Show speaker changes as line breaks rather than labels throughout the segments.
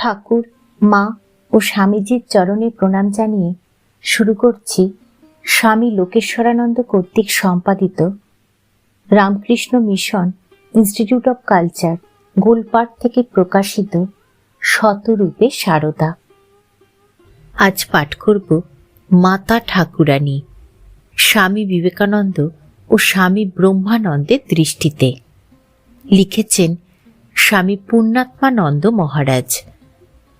ঠাকুর, মা ও স্বামীজির চরণে প্রণাম জানিয়ে শুরু করছি স্বামী লোকেশ্বরানন্দ কর্তৃক সম্পাদিত Ramakrishna mission institute of culture Golpark থেকে প্রকাশিত শতরূপে সারদা। আজ পাঠ করব মাতা ঠাকুরানী, স্বামী বিবেকানন্দ ও স্বামী ব্রহ্মানন্দের দৃষ্টিতে। লিখেছেন Swami Purnatmananda Maharaj.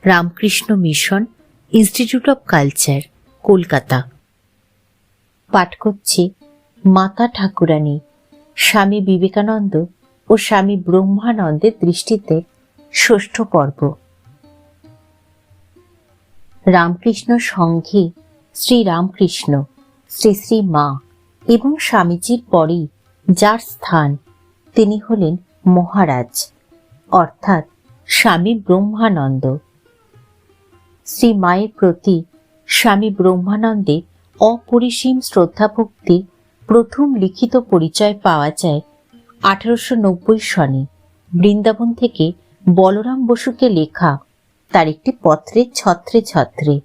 Ramakrishna mission institute of culture Kolkata. পাঠ করছি মাতা ঠাকুরানী, স্বামী বিবেকানন্দ ও স্বামী ব্রহ্মানন্দের দৃষ্টিতে ষষ্ঠ পর্ব। রামকৃষ্ণ সংঘে শ্রী রামকৃষ্ণ শ্রী শ্রী মা এবং স্বামীজির পরেই যার স্থান, তিনি হলেন মহারাজ, অর্থাৎ স্বামী ব্রহ্মানন্দ। শ্রী মায়ের প্রতি স্বামী ব্রহ্মানন্দে অপরিসীম শ্রদ্ধাভক্তির প্রথম লিখিত পরিচয় পাওয়া যায় আঠারোশো নব্বই সনে। বৃন্দাবন থেকে বলরাম বসুকে লেখা তার একটি পত্রে ছত্রে ছত্রে।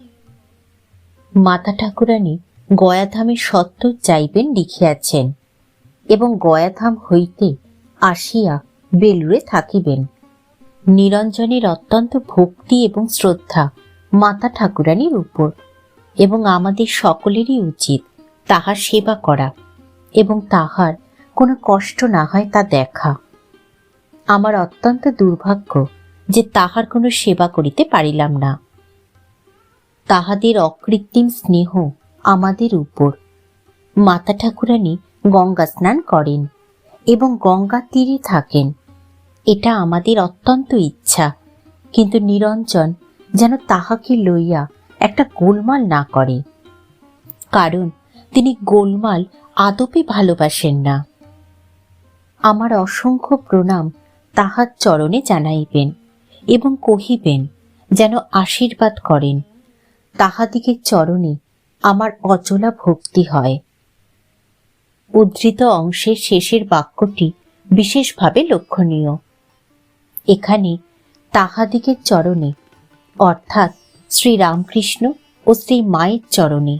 মাতা ঠাকুরানী গয়াধামে সত্য চাইবেন লিখিয়াছেন এবং গয়াধাম হইতে আসিয়া বেলুড়ে থাকিবেন। নিরঞ্জনের অত্যন্ত ভক্তি এবং শ্রদ্ধা মাতা ঠাকুরানীর উপর, এবং আমাদের সকলেরই উচিত তাহার সেবা করা, এবং তাহার কোনো কষ্ট না হয় তা দেখা। আমার অত্যন্ত দুর্ভাগ্য যে তাহার কোনো সেবা করিতে পারিলাম না। তাহাদের অকৃত্রিম স্নেহ আমাদের উপর। মাতা ঠাকুরানী গঙ্গা স্নান করেন, এবং গঙ্গা তীরে থাকেন। এটা আমাদের অত্যন্ত ইচ্ছা, কিন্তু নিরঞ্জন যেন তাহাকে লইয়া একটা গোলমাল না করে। কারণ তিনি গোলমাল আদপে ভালোবাসেন না। আমার অসংখ্য প্রণাম তাহার চরণে জানাইবেন এবং কহিবেন, যেন আশীর্বাদ করেন। তাহাদিগের চরণে আমার অচলা ভক্তি হয়। উদ্ধৃত অংশের শেষের বাক্যটি বিশেষভাবে লক্ষণীয়। এখানে তাহাদিগের চরণে অর্থাৎ শ্রী রামকৃষ্ণ ও শ্রী মায়ের চরণে।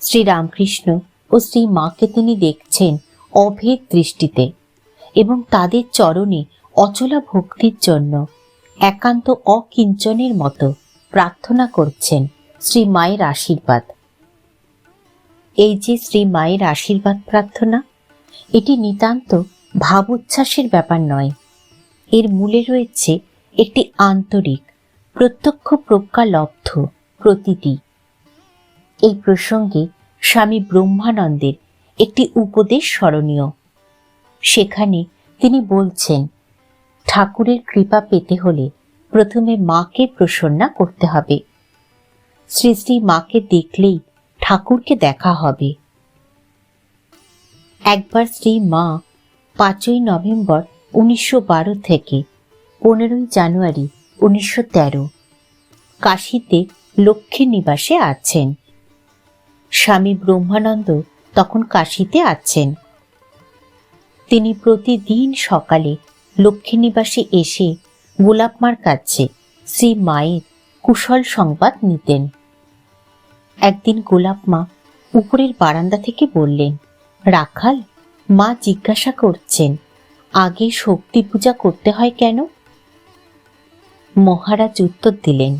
শ্রীরামকৃষ্ণ ও শ্রী মাকে তিনি দেখছেন অভেদ দৃষ্টিতে এবং তাদের চরণে অচলা ভক্তির জন্য একান্ত অকিঞ্চনের মতো প্রার্থনা করছেন শ্রী মায়ের আশীর্বাদ। এই যে শ্রী মায়ের আশীর্বাদ প্রার্থনা, এটি নিতান্ত ভাবোচ্ছ্বাসের ব্যাপার নয়। এর মূলে রয়েছে একটি আন্তরিক, প্রত্যক্ষ প্রজ্ঞালব্ধ প্রতীতি। এই প্রসঙ্গে স্বামী ব্রহ্মানন্দের একটি উপদেশ স্মরণীয়। সেখানে তিনি বলছেন, ঠাকুরের কৃপা পেতে হলে প্রথমে মাকে প্রসন্না করতে হবে। শ্রী শ্রী মাকে দেখলেই ঠাকুরকে দেখা হবে। একবার শ্রী মা পাঁচই নভেম্বর উনিশশো বারো থেকে পনেরোই জানুয়ারি উনিশশো তেরো। কাশিতে লক্ষ্মী নিবাসে আছেন। স্বামী ব্রহ্মানন্দ তখন কাশিতে আছেন। তিনি প্রতিদিন সকালে লক্ষ্মী নিবাসে এসে গোলাপমার কাছে শ্রী মায়ের কুশল সংবাদ নিতেন। একদিন গোলাপ মা উপরের বারান্দা থেকে বললেন, রাখাল, মা জিজ্ঞাসা করছেন, আগে শক্তি পূজা করতে হয় কেন? মহারাজ উত্তর দিলেন,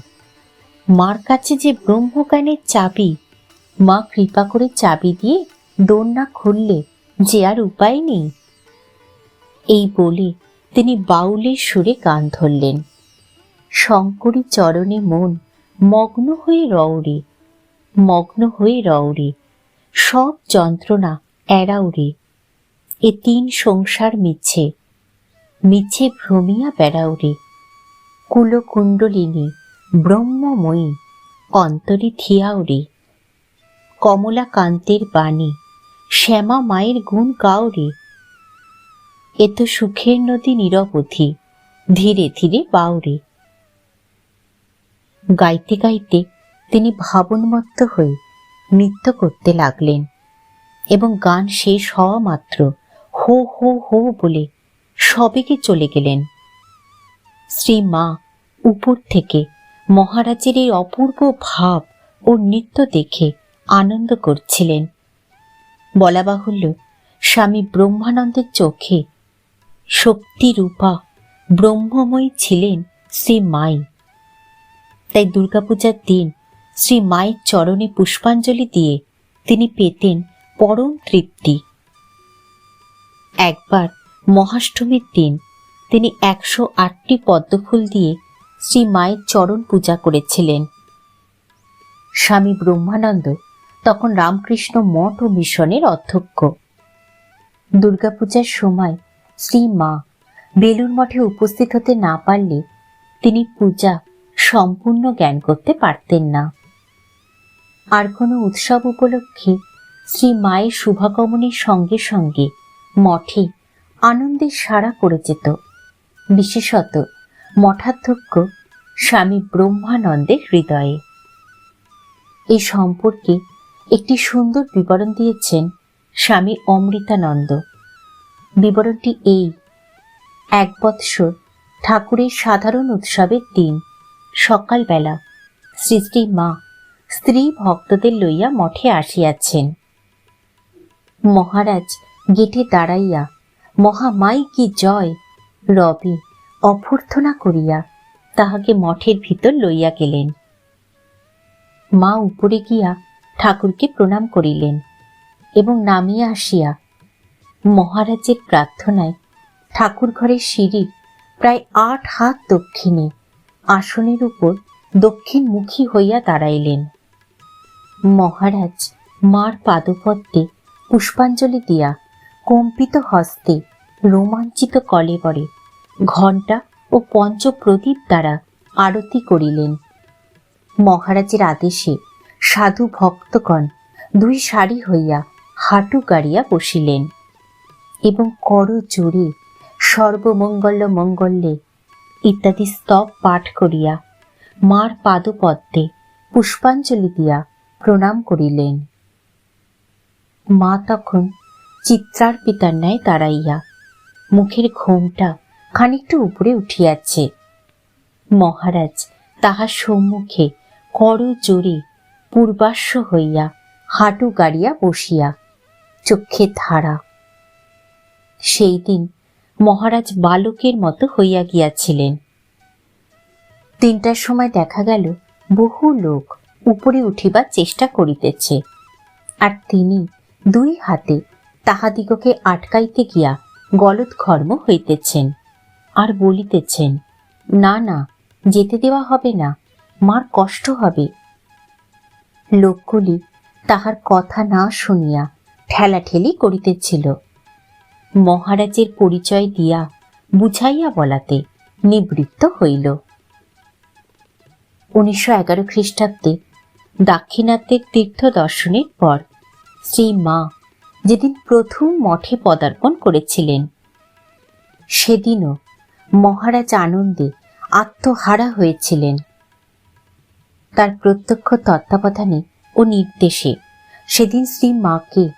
মার কাছে যে ব্রহ্মজ্ঞানের চাবি, মা কৃপা করে চাবি দিয়ে ডোর না খুললে যে আর উপায় নেই? এই বলে তিনি বাউলের সুরে গান ধরলেন। শঙ্করী চরণে মন মগ্ন হয়ে রওরে, মগ্ন হয়ে রওরে, সব যন্ত্রণা এড়াউরে এ তিন সংসার মিছে মিছে ভ্রমিয়া বেড়াউরে কুলকুণ্ডলিনী, ব্রহ্মময়ী, অন্তরে থিয়াউরে কমলা কান্তের বাণী, শ্যামা মায়ের গুণ গাওরে এ তো সুখের নদী নিরবধি, ধীরে ধীরে বাউরে। গাইতে গাইতে তিনি ভাবনমত্ত হয়ে নৃত্য করতে লাগলেন এবং গান শেষ হওয়া মাত্র হো হো হো বলে সবেকে চলে গেলেন। শ্রী মা, উপর থেকে মহারাজের এই অপূর্ব ভাব ও নৃত্য দেখে আনন্দ করছিলেন। বলা বাহুল্য, স্বামী ব্রহ্মানন্দের চোখে শক্তিরূপা, ব্রহ্মময়ী ছিলেন শ্রী মাই। তাই দুর্গাপূজার দিন শ্রী মায়ের চরণে পুষ্পাঞ্জলি দিয়ে তিনি পেতেন পরম তৃপ্তি। একবার মহাষ্টমীর দিন তিনি একশো আটটি পদ্মফুল দিয়ে শ্রী মায়ের চরণ পূজা করেছিলেন। স্বামী ব্রহ্মানন্দ তখন রামকৃষ্ণ মঠ ও মিশনের অধ্যক্ষ। দুর্গাপূজার সময় শ্রী মা বেলুর মঠে উপস্থিত হতে না পারলে তিনি পূজা সম্পূর্ণ জ্ঞান করতে পারতেন না। আর কোনো উৎসব উপলক্ষে শ্রী মায়ের শুভাগমনের সঙ্গে সঙ্গে মঠে আনন্দের সাড়া করে যেত। বিশেষত মঠাধ্যক্ষ স্বামী ব্রহ্মানন্দের হৃদয়ে। এই সম্পর্কে একটি সুন্দর বিবরণ দিয়েছেন স্বামী অমৃতানন্দ। বিবরণটি এই, এক বৎসর ঠাকুরের সাধারণ উৎসবের দিন, সকালবেলা শ্রী মা স্ত্রী ভক্তদের লইয়া মঠে আসিয়াছেন। মহারাজ গেটে দাঁড়াইয়া, মহামাই কি জয় রবি অভ্যর্থনা করিয়া তাহাকে মঠের ভিতর লইয়া গেলেন। মা উপরে গিয়া ঠাকুরকে প্রণাম করিলেন এবং নামিয়া আসিয়া মহারাজের প্রার্থনায় ঠাকুর ঘরের সিঁড়ির প্রায় আট হাত দক্ষিণে আসনের উপর দক্ষিণমুখী হইয়া দাঁড়াইলেন। মহারাজ মার পাদপদ্মে পুষ্পাঞ্জলি দিয়া কম্পিত হস্তে রোমাঞ্চিত কলেবরে ঘণ্টা ও পঞ্চপ্রদীপ দ্বারা আরতি করিলেন। মহারাজের আদেশে সাধু ভক্তগণ দুই সারি হইয়া হাঁটু গাড়িয়া বসিলেন এবং কর জোরে সর্বমঙ্গল মঙ্গলে ইত্যাদি স্তব পাঠ করিয়া মার পাদপদ্মে পুষ্পাঞ্জলি দিয়া প্রণাম করিলেন। মা তখন চিত্রার পিতার ন্যায় দাঁড়াইয়া মুখের ঘোমটা খানিকটা উপরে উঠিয়াছে। মহারাজ তাহার সম্মুখে কর জোরে পূর্বাশ্ব হইয়া হাঁটু গাড়িয়া বসিয়া চক্ষে ধারা। সেই দিন মহারাজ বালকের মতো হইয়া গিয়াছিলেন। তিনটার সময় দেখা গেল, বহু লোক উপরে উঠিবার চেষ্টা করিতেছে। আর তিনি দুই হাতে তাহাদিগকে আটকাইতে গিয়া গলৎঘর্ম হইতেছেন। আর বলিতেছেন, না না, যেতে দেওয়া হবে না, মার কষ্ট হবে। লোকগুলি তাহার কথা না শুনিয়া ঠেলাঠেলি করিতেছিল। মহারাজের পরিচয় দিয়া বুঝাইয়া বলাতে নিবৃত্ত হইল। উনিশশো এগারো খ্রিস্টাব্দে দাক্ষিণাত্যের তীর্থ দর্শনের পর শ্রী মা যেদিন প্রথম মঠে পদার্পণ করেছিলেন, সেদিনও মহারাজ আনন্দে আত্মহারা হয়েছিলেন। তার প্রত্যক্ষ তত্ত্বাবধানে ও নির্দেশে সেদিন শ্রী মাকে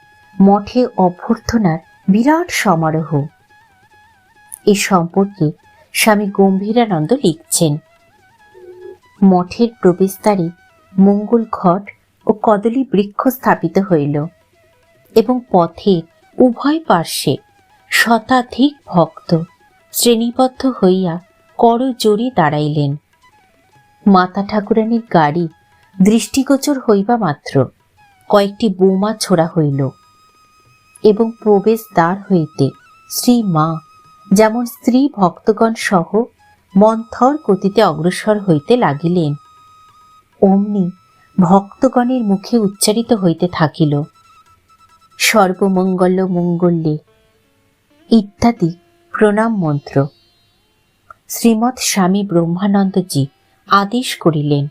মঠে অভ্যর্থনার বিরাট সমারোহ। এ সম্পর্কে স্বামী গম্ভীরানন্দ লিখছেন। মঠের প্রবেশদ্বারে মঙ্গল ঘট ও কদলী বৃক্ষ স্থাপিত হইল এবং পথের উভয় পার্শ্বে শতাধিক ভক্ত শ্রেণীবদ্ধ হইয়া কর জোরে দাঁড়াইলেন। মাতা ঠাকুরানীর গাড়ি দৃষ্টিগোচর হইবা মাত্র। কয়েকটি বোমা ছোড়া হইল এবং প্রবেশ দ্বার হইতে শ্রী মা যেমন স্ত্রী ভক্তগণ সহ মন্থর গতিতে অগ্রসর হইতে লাগিলেন, অমনি ভক্তগণের মুখে উচ্চারিত হইতে থাকিল, সর্বমঙ্গল মঙ্গল্যে ইত্যাদি প্রণাম মন্ত্র। শ্রীমৎ স্বামী ব্রহ্মানন্দজি আদেশ করিলেন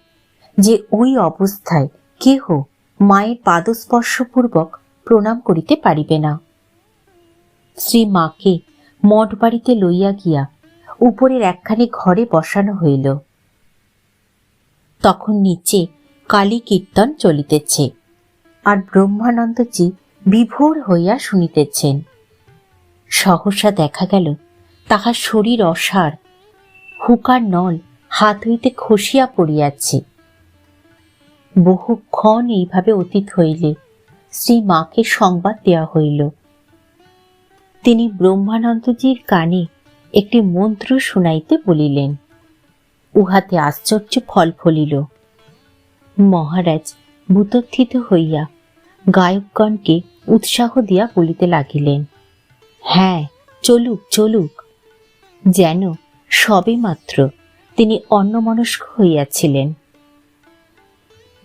যে ওই অবস্থায় কেহ মায়ের পাদস্পর্শপূর্বক প্রণাম করিতে পারিবে না। শ্রী মাকে মঠ বাড়িতে লইয়া গিয়া উপরের একখানি ঘরে বসানো হইল। তখন নিচে কালী কীর্তন চলিতেছে আর ব্রহ্মানন্দজি বিভোর হইয়া শুনিতেছেন। সহসা দেখা গেল তাহার শরীর অসার। হুকার নল হাত হইতে খসিয়া পড়িয়াছে। বহুক্ষণ এইভাবে অতীত হইলে শ্রী মাকে সংবাদ দেওয়া হইল। তিনি ব্রহ্মানন্দজির কানে একটি মন্ত্র শুনাইতে বলিলেন, উহাতে আশ্চর্য ফল ফলিল। মহারাজ ভূতোত্থিত হইয়া গায়কগণকে উৎসাহ দিয়া বলিতে লাগিলেন হ্যাঁ চলুক চলুক। যেন সবে মাত্র তিনি অন্যমনস্ক হইয়াছিলেন।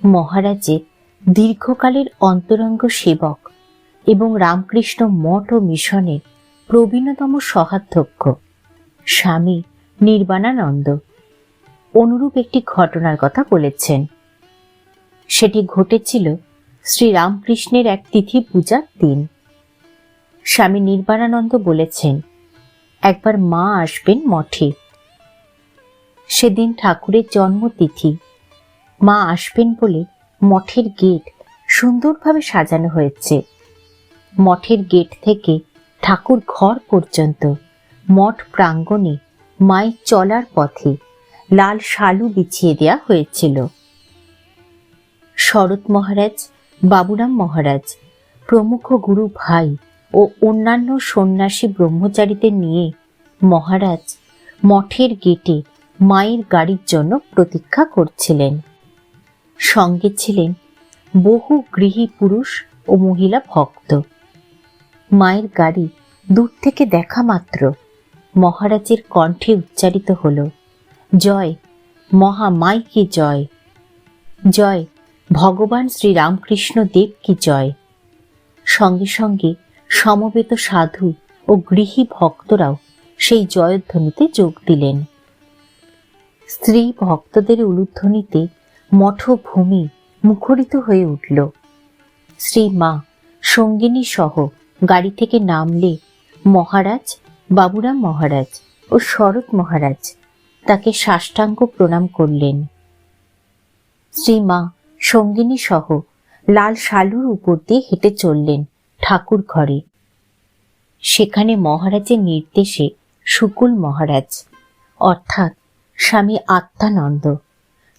মহারাজে দীর্ঘকালের অন্তরঙ্গ সেবক এবং রামকৃষ্ণ মঠ ও মিশনের প্রবীণতম সহাধ্যক্ষ, স্বামী নির্বাণানন্দ অনুরূপ একটি ঘটনার কথা বলেছেন। সেটি ঘটেছিল শ্রী রামকৃষ্ণের এক তিথি পূজার দিন। স্বামী নির্বাণানন্দ বলেছেন, একবার মা আসবেন মঠে। সেদিন ঠাকুরের জন্মতিথি। মা আসবেন বলে মঠের গেট সুন্দরভাবে সাজানো হয়েছে। মঠের গেট থেকে ঠাকুর ঘর পর্যন্ত মঠ প্রাঙ্গণে মায়ের চলার পথে লাল শালু বিছিয়ে দেওয়া হয়েছিল। শরৎ মহারাজ, বাবুরাম মহারাজ, প্রমুখ গুরু ভাই ও অন্যান্য সন্ন্যাসী ব্রহ্মচারীদের নিয়ে মহারাজ মঠের গেটে মায়ের গাড়ির জন্য প্রতীক্ষা করছিলেন। সঙ্গে ছিলেন বহু গৃহী পুরুষ ও মহিলা ভক্ত। মায়ের গাড়ি দূর থেকে দেখা মাত্র। মহারাজের কণ্ঠে উচ্চারিত হল, জয় মহামাই কি জয়। জয়, ভগবান শ্রী রামকৃষ্ণ দেব কি জয়। সঙ্গে সঙ্গে সমবেত সাধু ও গৃহী ভক্তরাও সেই জয়ধ্বনিতে যোগ দিলেন। স্ত্রী ভক্তদের উলুধ্বনিতে মঠভূমি মুখরিত হয়ে উঠল। শ্রী মা সঙ্গিনী সহ গাড়ি থেকে নামলে মহারাজ, বাবুরাম মহারাজ ও শরৎ মহারাজ তাকে সাষ্টাঙ্গ প্রণাম করলেন। শ্রী মা সঙ্গিনী সহ লাল শালুর উপর দিয়ে হেঁটে চললেন। ঠাকুর ঘরে সেখানে মহারাজের নির্দেশে শুকুল মহারাজ, অর্থাৎ স্বামী আত্মানন্দ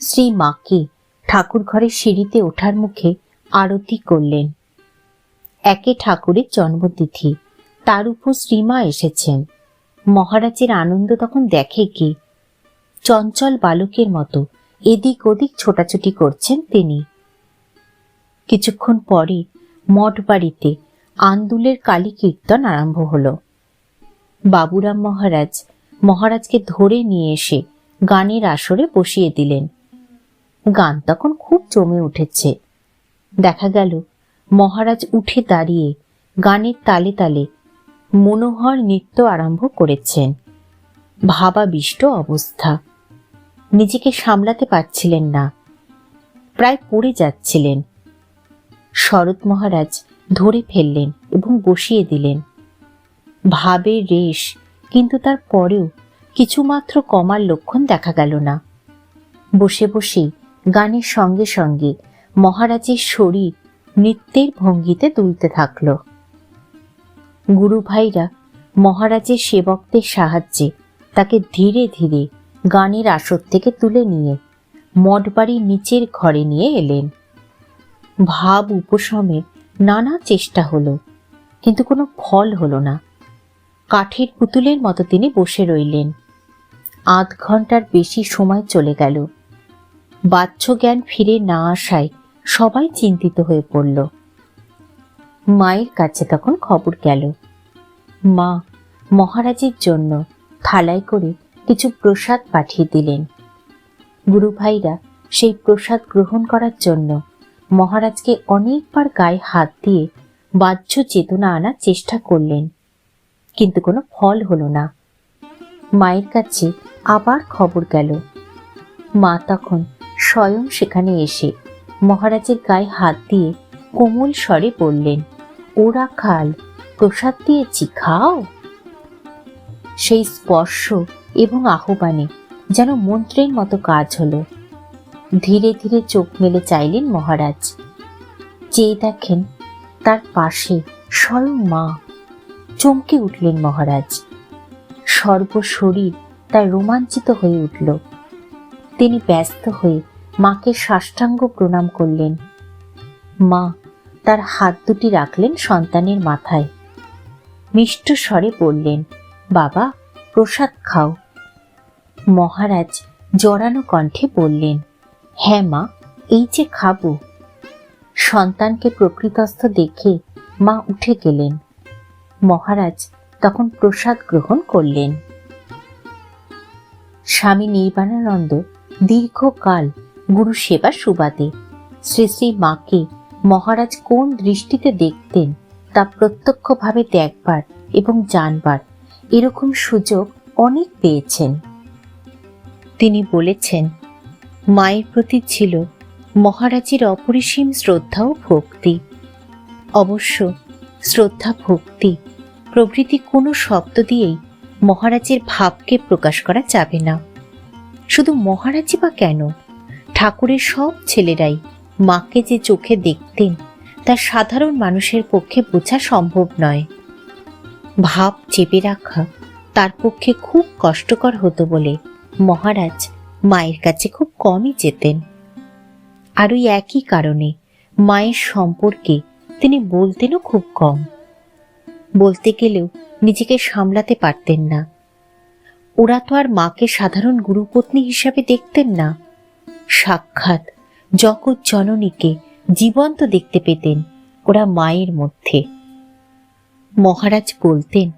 শ্রী মাকে ঠাকুর ঘরের সিঁড়িতে ওঠার মুখে আরতি করলেন। একে ঠাকুরের জন্মতিথি, তার উপর শ্রীমা এসেছেন। মহারাজের আনন্দ তখন দেখে কি? চঞ্চল বালকের মতো এদিক ওদিক ছোটাছুটি করছেন তিনি। কিছুক্ষণ পরে মঠ বাড়িতে আন্দুলের কালী কীর্তন আরম্ভ হল। বাবুরাম মহারাজ মহারাজকে ধরে নিয়ে এসে গানের আসরে বসিয়ে দিলেন। গান তখন খুব জমে উঠেছে। দেখা গেল, মহারাজ উঠে দাঁড়িয়ে গানের তালে তালে মনোহর নৃত্য আরম্ভ করেছেন। ভাবাবিষ্ট অবস্থা। নিজেকে সামলাতে পারছিলেন না। প্রায় পড়ে যাচ্ছিলেন। শরৎ মহারাজ ধরে ফেললেন এবং বসিয়ে দিলেন। ভাবের রেশ, কিন্তু তার পরেও কিছুমাত্র কমার লক্ষণ দেখা গেল না। বসে বসেই গানের সঙ্গে সঙ্গে মহারাজের শরীর নৃত্যের ভঙ্গিতে তুলতে থাকল। গুরু ভাইরা মহারাজের সেবকদের সাহায্যে তাকে ধীরে ধীরে গানের আসর থেকে তুলে নিয়ে মঠবাড়ির নিচের ঘরে নিয়ে এলেন। ভাব উপশমে নানা চেষ্টা হলো, কিন্তু কোনো ফল হলো না। কাঠের পুতুলের মতো তিনি বসে রইলেন। আধ ঘণ্টার বেশি সময় চলে গেল। বাহ্য জ্ঞান ফিরে না আসায় সবাই চিন্তিত হয়ে পড়ল। মায়ের কাছে তখন খবর গেল, মা, মহারাজের জন্য থালায় করে কিছু প্রসাদ পাঠিয়ে দিলেন। গুরুভাইরা সেই প্রসাদ গ্রহণ করার জন্য মহারাজকে অনেকবার গায়ে হাত দিয়ে বাহ্য চেতনা আনার চেষ্টা করলেন, কিন্তু কোনো ফল হলো না। মায়ের কাছে আবার খবর গেল। মা তখন স্বয়ং সেখানে এসে মহারাজের গায়ে হাত দিয়ে কোমল স্বরে বললেন, ওরা খাল প্রসাদ দিয়েছি, খাও। সেই স্পর্শ এবং আহ্বানে যেন মন্ত্রের মতো কাজ হলো। ধীরে ধীরে চোখ মেলে চাইলেন মহারাজ। চেয়ে দেখেন, তার পাশে স্বয়ং মা। চমকে উঠলেন মহারাজ। সর্বশরীর তার রোমাঞ্চিত হয়ে উঠল। তিনি ব্যস্ত হয়ে মাকে সাষ্টাঙ্গ প্রণাম করলেন। মা তার হাত দুটি রাখলেন সন্তানের মাথায়। মিষ্ট স্বরে বললেন, বাবা, প্রসাদ খাও। মহারাজ জড়ানো কণ্ঠে বললেন হ্যাঁ মা, এই যে খাব। সন্তানকে প্রকৃতস্থ দেখে মা উঠে গেলেন। মহারাজ তখন প্রসাদ গ্রহণ করলেন। স্বামী নির্বাণানন্দ দীর্ঘকাল গুরু সেবা সুবাদে শ্রী শ্রী মাকে মহারাজ কোন দৃষ্টিতে দেখতেন তা প্রত্যক্ষভাবে দেখবার এবং জানবার এরকম সুযোগ অনেক পেয়েছেন। তিনি বলেছেন মায়ের প্রতি ছিল মহারাজের অপরিসীম শ্রদ্ধা ও ভক্তি। অবশ্য শ্রদ্ধা, ভক্তি প্রভৃতি কোনো শব্দ দিয়েই মহারাজের ভাবকে প্রকাশ করা যাবে না। শুধু মহারাজই বা কেন? ঠাকুরের সব ছেলেরাই মাকে যে চোখে দেখতেন, তা সাধারণ মানুষের পক্ষে বোঝা সম্ভব নয়। ভাব চেপে রাখা তার পক্ষে খুব কষ্টকর হতো বলে মহারাজ মায়ের কাছে খুব কমই যেতেন। আর ওই একই কারণে মায়ের সম্পর্কে তিনি বলতেনও খুব কম। বলতে গেলেও নিজেকে সামলাতে পারতেন না। ওরা তো আর মাকে সাধারণ গুরুপত্নী হিসাবে দেখতেন না। সাক্ষাৎ জগৎ জননীকে জীবন্ত দেখতে পেতেন ওরা মায়ের মধ্যে। মহারাজ বলতেন,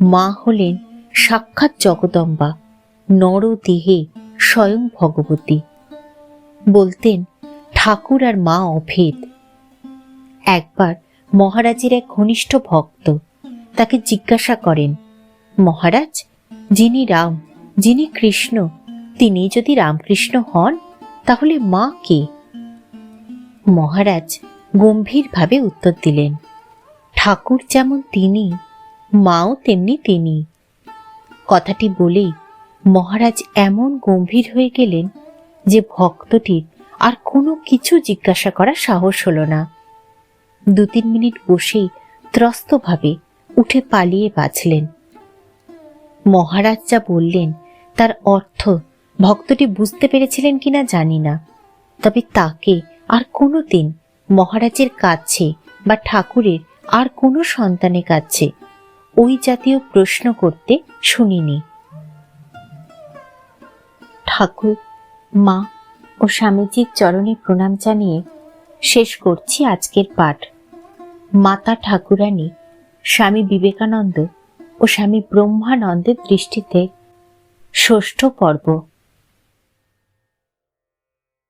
মা হলেন সাক্ষাৎ জগদম্বা নর দেহে স্বয়ং ভগবতী। বলতেন, ঠাকুর আর মা অভেদ। একবার মহারাজের এক ঘনিষ্ঠ ভক্ত তাকে জিজ্ঞাসা করেন, মহারাজ, যিনি রাম, যিনি কৃষ্ণ, তিনি যদি রামকৃষ্ণ হন, তাহলে মা কে? মহারাজ গম্ভীরভাবে উত্তর দিলেন, ঠাকুর যেমন তিনি, মাও তেমনি তিনি। কথাটি বলেই মহারাজ এমন গম্ভীর হয়ে গেলেন যে ভক্তটির আর কোনো কিছু জিজ্ঞাসা করার সাহস হলো না। দু তিন মিনিট বসেই ত্রস্তভাবে উঠে পালিয়ে বাঁচলেন। মহারাজ যা বললেন, তার অর্থ ভক্তটি বুঝতে পেরেছিলেন কিনা জানি না। তবে তাকে আর কোনো দিন মহারাজের কাছে বা ঠাকুরের আর কোনো সন্তানের কাছে ওই জাতীয় প্রশ্ন করতে শুনিনি। ঠাকুর, মা ও স্বামীজির চরণে প্রণাম জানিয়ে শেষ করছি আজকের পাঠ। মাতা ঠাকুরানী, স্বামী বিবেকানন্দ ও স্বামী ব্রহ্মানন্দের দৃষ্টিতে ষষ্ঠ পর্ব।